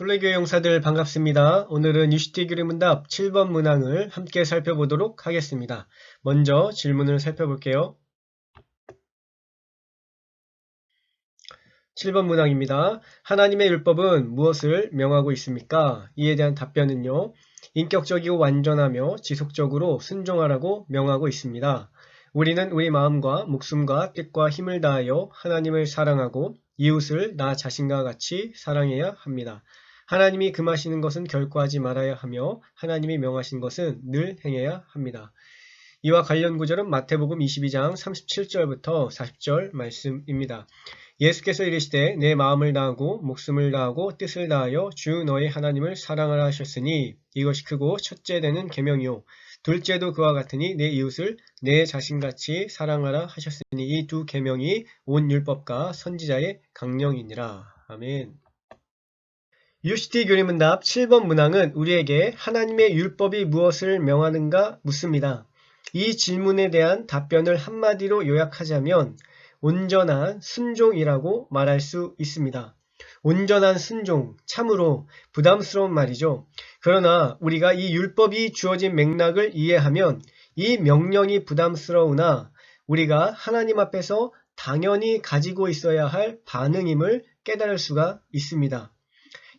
솔레교회 용사들 반갑습니다. 오늘은 유시티 교리 문답 7번 문항을 함께 살펴보도록 하겠습니다. 먼저 질문을 살펴볼게요. 7번 문항입니다. 하나님의 율법은 무엇을 명하고 있습니까? 이에 대한 답변은요. 인격적이고 완전하며 지속적으로 순종하라고 명하고 있습니다. 우리는 우리 마음과 목숨과 뜻과 힘을 다하여 하나님을 사랑하고 이웃을 나 자신과 같이 사랑해야 합니다. 하나님이 금하시는 것은 결코 하지 말아야 하며 하나님이 명하신 것은 늘 행해야 합니다. 이와 관련 구절은 마태복음 22장 37절부터 40절 말씀입니다. 예수께서 이르시되 내 마음을 다하고 목숨을 다하고 뜻을 다하여 주 너의 하나님을 사랑하라 하셨으니 이것이 크고 첫째 되는 계명이요 둘째도 그와 같으니 내 이웃을 내 자신같이 사랑하라 하셨으니 이 두 계명이 온 율법과 선지자의 강령이니라. 아멘. UCT 교리문답 7번 문항은 우리에게 하나님의 율법이 무엇을 명하는가 묻습니다. 이 질문에 대한 답변을 한마디로 요약하자면 온전한 순종이라고 말할 수 있습니다. 온전한 순종, 참으로 부담스러운 말이죠. 그러나 우리가 이 율법이 주어진 맥락을 이해하면 이 명령이 부담스러우나 우리가 하나님 앞에서 당연히 가지고 있어야 할 반응임을 깨달을 수가 있습니다.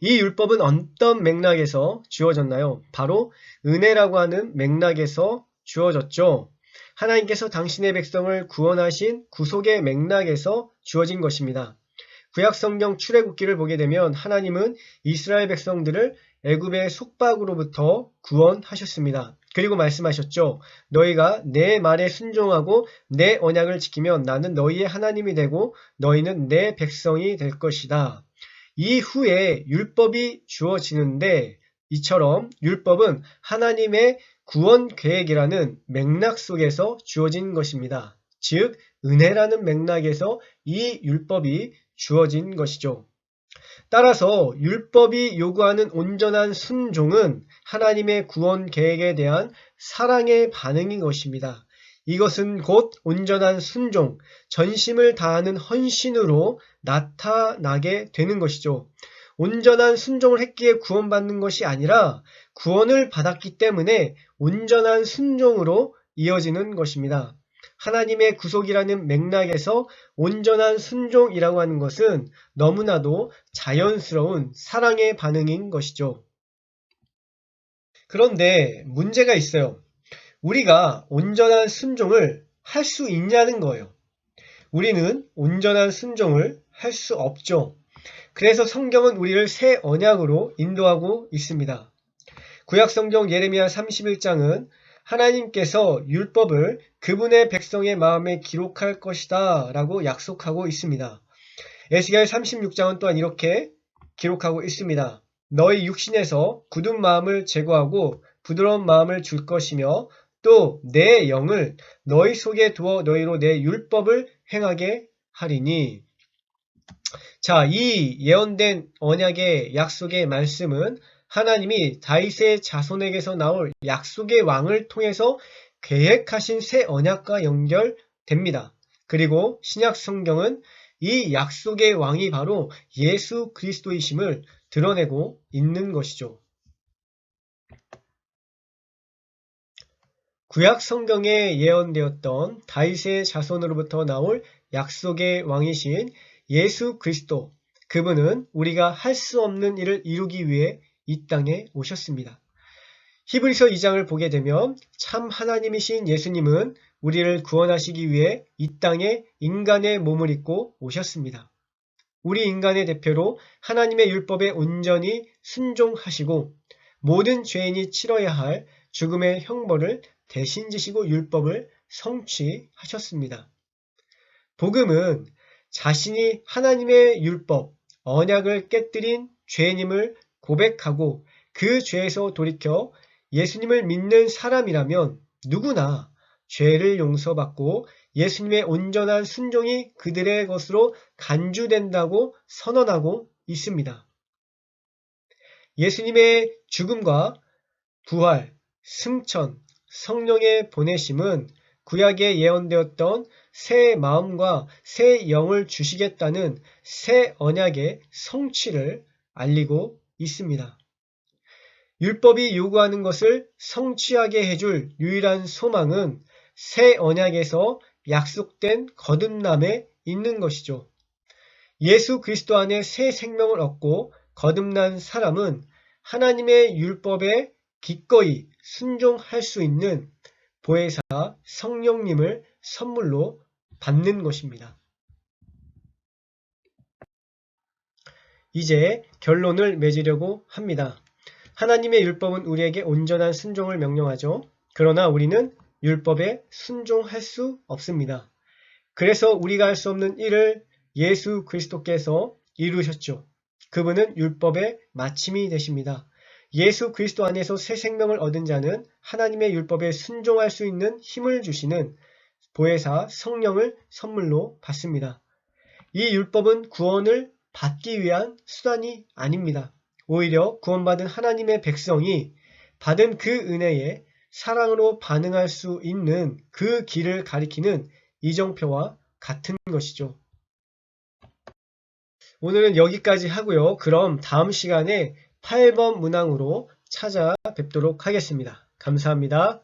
이 율법은 어떤 맥락에서 주어졌나요? 바로 은혜라고 하는 맥락에서 주어졌죠. 하나님께서 당신의 백성을 구원하신 구속의 맥락에서 주어진 것입니다. 구약 성경 출애굽기를 보게 되면 하나님은 이스라엘 백성들을 애굽의 속박으로부터 구원하셨습니다. 그리고 말씀하셨죠. 너희가 내 말에 순종하고 내 언약을 지키면 나는 너희의 하나님이 되고 너희는 내 백성이 될 것이다. 이후에 율법이 주어지는데 이처럼 율법은 하나님의 구원 계획이라는 맥락 속에서 주어진 것입니다. 즉, 은혜라는 맥락에서 이 율법이 주어진 것이죠. 따라서 율법이 요구하는 온전한 순종은 하나님의 구원 계획에 대한 사랑의 반응인 것입니다. 이것은 곧 온전한 순종, 전심을 다하는 헌신으로 나타나게 되는 것이죠. 온전한 순종을 했기에 구원받는 것이 아니라 구원을 받았기 때문에 온전한 순종으로 이어지는 것입니다. 하나님의 구속이라는 맥락에서 온전한 순종이라고 하는 것은 너무나도 자연스러운 사랑의 반응인 것이죠. 그런데 문제가 있어요. 우리가 온전한 순종을 할 수 있냐는 거예요. 우리는 온전한 순종을 할 수 없죠. 그래서 성경은 우리를 새 언약으로 인도하고 있습니다. 구약 성경 예레미야 31장은 하나님께서 율법을 그분의 백성의 마음에 기록할 것이다 라고 약속하고 있습니다. 에스겔 36장은 또한 이렇게 기록하고 있습니다. 너희 육신에서 굳은 마음을 제거하고 부드러운 마음을 줄 것이며 또 내 영을 너희 속에 두어 너희로 내 율법을 행하게 하리니 자, 이 예언된 언약의 약속의 말씀은 하나님이 다윗의 자손에게서 나올 약속의 왕을 통해서 계획하신 새 언약과 연결됩니다. 그리고 신약 성경은 이 약속의 왕이 바로 예수 그리스도이심을 드러내고 있는 것이죠. 구약 성경에 예언되었던 다윗의 자손으로부터 나올 약속의 왕이신 예수 그리스도 그분은 우리가 할 수 없는 일을 이루기 위해 이 땅에 오셨습니다. 히브리서 2장을 보게 되면 참 하나님이신 예수님은 우리를 구원하시기 위해 이 땅에 인간의 몸을 입고 오셨습니다. 우리 인간의 대표로 하나님의 율법에 온전히 순종하시고 모든 죄인이 치러야 할 죽음의 형벌을 대신 지시고 율법을 성취하셨습니다. 복음은 자신이 하나님의 율법, 언약을 깨뜨린 죄인임을 고백하고 그 죄에서 돌이켜 예수님을 믿는 사람이라면 누구나 죄를 용서받고 예수님의 온전한 순종이 그들의 것으로 간주된다고 선언하고 있습니다. 예수님의 죽음과 부활, 승천, 성령의 보내심은 구약에 예언되었던 새 마음과 새 영을 주시겠다는 새 언약의 성취를 알리고 있습니다. 율법이 요구하는 것을 성취하게 해줄 유일한 소망은 새 언약에서 약속된 거듭남에 있는 것이죠. 예수 그리스도 안에 새 생명을 얻고 거듭난 사람은 하나님의 율법에 기꺼이 순종할 수 있는 보혜사 성령님을 선물로 받는 것입니다. 이제 결론을 맺으려고 합니다. 하나님의 율법은 우리에게 온전한 순종을 명령하죠. 그러나 우리는 율법에 순종할 수 없습니다. 그래서 우리가 할 수 없는 일을 예수 그리스도께서 이루셨죠. 그분은 율법의 마침이 되십니다. 예수 그리스도 안에서 새 생명을 얻은 자는 하나님의 율법에 순종할 수 있는 힘을 주시는 보혜사 성령을 선물로 받습니다. 이 율법은 구원을 받기 위한 수단이 아닙니다. 오히려 구원받은 하나님의 백성이 받은 그 은혜에 사랑으로 반응할 수 있는 그 길을 가리키는 이정표와 같은 것이죠. 오늘은 여기까지 하고요. 그럼 다음 시간에 8번 문항으로 찾아뵙도록 하겠습니다. 감사합니다.